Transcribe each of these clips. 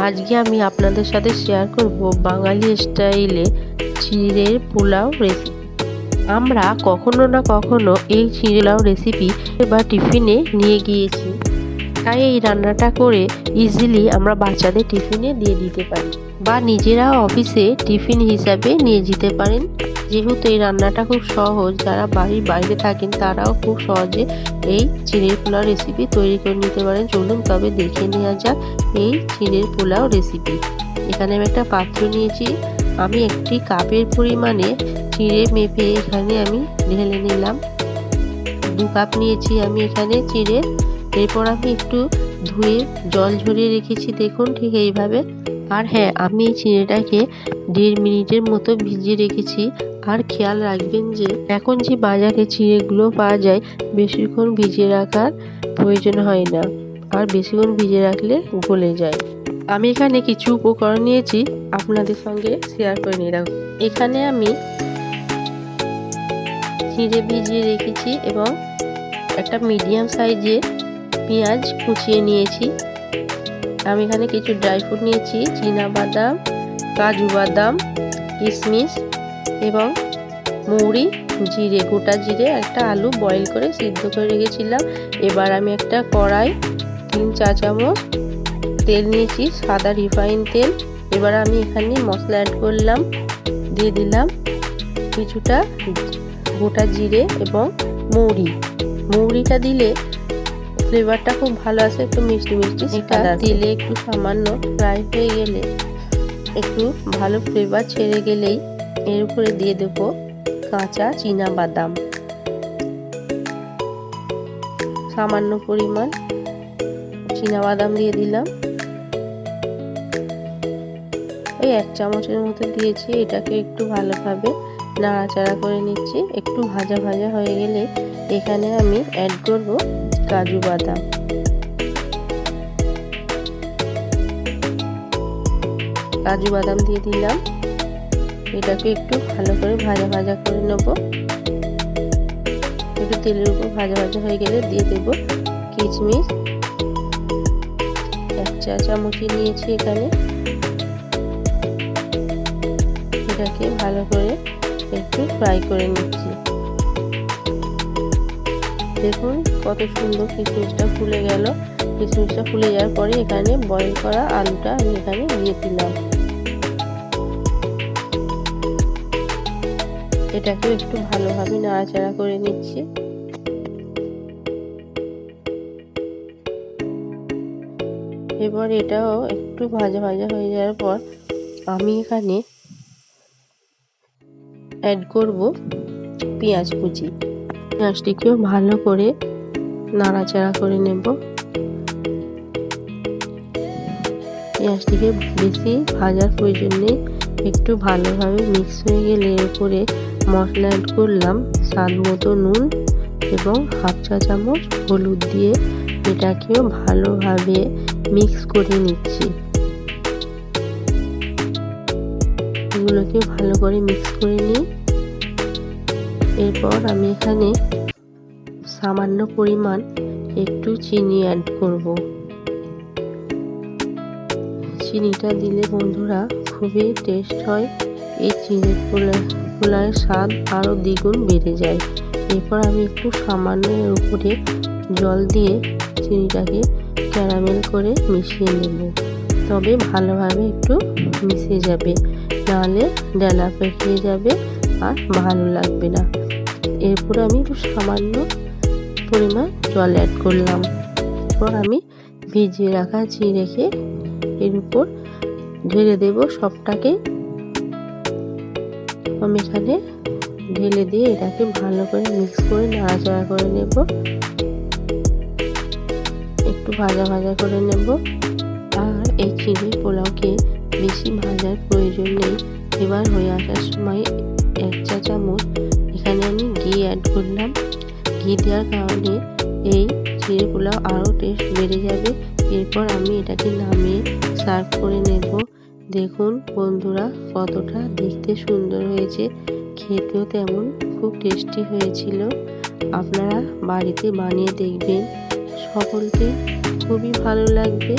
আজকে আমি আপনাদের সাথে শেয়ার করব বাঙালি স্টাইলে চিড়ের পোলাও রেসিপি আমরা কখনো না কখনো এই চিড়ে পোলাও রেসিপি বা টিফিনে নিয়ে গিয়েছি। তাই এই রান্নাটা করে ইজিলি আমরা বাচ্চাদের টিফিনে দিয়ে দিতে পারি বা নিজেরাও অফিসে টিফিন হিসাবে নিয়ে যেতে পারেন। যেহেতু এই রান্নাটা খুব সহজ, যারা বাড়ির বাইরে থাকেন তারাও খুব সহজে এই চিড়ের পোলাও রেসিপি তৈরি করে নিতে পারেন। চলুন তবে দেখে নেওয়া যাক এই চিড়ের পোলাও রেসিপি এখানে আমি একটা পাত্র নিয়েছি। আমি একটি কাপের পরিমাণে চিড়ে মেপে এখানে আমি ঢেলে নিলাম। দু কাপ নিয়েছি আমি এখানে চিড়ে। এরপর আমি একটু ধুয়ে জল ঝরিয়ে রেখেছি। দেখুন ঠিক এইভাবে। আর হ্যাঁ আমি এই চিড়েটাকে দেড় মিনিটের মতো ভিজিয়ে রেখেছি। আর খেয়াল রাখবেন যে এখন যে বাজারে চিড়েগুলো পাওয়া যায়, বেশিক্ষণ ভিজিয়ে রাখার প্রয়োজন হয় না। আর বেশিক্ষণ ভিজিয়ে রাখলে গলে যায়। আমি এখানে কিছু উপকরণ নিয়েছি, আপনাদের সঙ্গে শেয়ার করে নিয়ে রাখব। এখানে আমি চিড়ে ভিজিয়ে রেখেছি এবং একটা মিডিয়াম সাইজে পেঁয়াজ কুচিয়ে নিয়েছি। আমি এখানে কিছু ড্রাই ফ্রুট নিয়েছি বাদাম, কাজু বাদাম কিশমিশ এবং মৌরি জিরে গোটা জিরে একটা আলু বয়েল করে সিদ্ধ করে রেখেছিলাম। এবার আমি একটা কড়াই তিন চা চামচ তেল নিয়েছি সাদা রিফাইন তেল। এবার আমি এখানে মশলা অ্যাড করলাম দিয়ে দিলাম কিছুটা গোটা জিরে এবং মৌরি। মৌরিটা দিলে ফ্লেভারটা খুব ভালো আসে একটু মিষ্টি মিষ্টি সেটা দিলে একটু সামান্য ফ্রাই হয়ে গেলে একটু ভালো ফ্লেভার ছেড়ে গেলেই এর উপরে দিয়ে দেবো কাঁচা চীনা বাদাম সামান্য পরিমাণ চীনা বাদাম দিয়ে দিলাম। ওই এক চামচের মতো দিয়েছি, এটাকে একটু ভালোভাবে নাড়াচাড়া করে নিচ্ছি। একটু ভাজা ভাজা হয়ে গেলে এখানে আমি অ্যাড করব কাজু বাদাম। কাজু বাদাম দিয়ে দিলাম। এটাকে একটু ভালো করে ভাজা ভাজা করে নেব। একটু তেলের উপর ভাজা ভাজা হয়ে গেলে দিয়ে দেব কিচমিচ এক চা চামচি নিয়েছি এখানে। এটাকে ভালো করে একটু ফ্রাই করে নিচ্ছি। দেখুন কত সুন্দর কিশমিশটা ফুলে গেল। কিশমিশটা ফুলে যাওয়ার পরে এখানে বয়েল করা আলুটা আমি এখানে দিয়ে দিলাম। এটাকেও একটু ভালোভাবে নাড়াচাড়া করে নিচ্ছি। এবার এটাও একটু ভাজা ভাজা হয়ে যাওয়ার পর আমি এখানে অ্যাড করব পেঁয়াজ কুচি। পেঁয়াজটিকেও ভালো করে নাড়াচাড়া করে নেব। পেঁয়াজটিকে বেশি ভাজার প্রয়োজন নেই। একটু ভালোভাবে মিক্স হয়ে গেলে এর উপরে মশলা অ্যাড করলাম স্বাদ মতো নুন এবং হাফ চা চামচ হলুদ দিয়ে এটাকেও ভালোভাবে মিক্স করে নিচ্ছি। এগুলোকে ভালো করে মিক্স করে নিই। এরপর আমি এখানে সামান্য পরিমাণ একটু চিনি অ্যাড করব। চিনিটা দিলে বন্ধুরা খুবই টেস্ট হয়। এই চিনি পোলা স্বাদ আরও দ্বিগুণ বেড়ে যায়। এরপর আমি একটু সামান্য উপরে জল দিয়ে চিনিটাকে ক্যারামেল করে মিশিয়ে নেব। তবে ভালোভাবে একটু মিশে যাবে। নাহলে ডালা পেকিয়ে যাবে আর ভালো লাগবে না। এরপর আমি একটু সামান্য পরিমাণ জল অ্যাড করলাম। এরপর আমি ভিজিয়ে রাখা চিড়েকে এর উপর ঢেলে দেব সবটাকে। আমি এখানে ঢেলে দিয়ে এটাকে ভালো করে মিক্স করে নাড়াচাড়া করে নেব। একটু ভাজা ভাজা করে নেব। আর এই চিড়ে পোলাওকে বেশি ভাজার প্রয়োজন নেই। এবার হয়ে আসার সময় এক চা চামচ এখানে আমি ঘি অ্যাড করলাম। ঘি দেওয়ার কারণে এই চিড়ে পোলাও আরও টেস্ট বেড়ে যাবে। এরপর আমি এটাকে নামিয়ে সার্ভ করে নেব। দেখুন বন্ধুরা, কতটা দেখতে সুন্দর হয়েছে। খেতেও তেমন খুব টেস্টি হয়েছিল। আপনারা বাড়িতে বানিয়ে দেখবেন। সকলকে খুবই ভালো লাগবে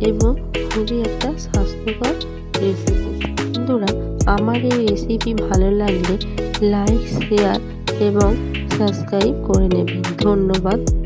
এবং খুবই একটা স্বাস্থ্যকর রেসিপি বন্ধুরা, আমার এই রেসিপি ভালো লাগলে লাইক শেয়ার এবং সাবস্ক্রাইব করে নেবেন। ধন্যবাদ।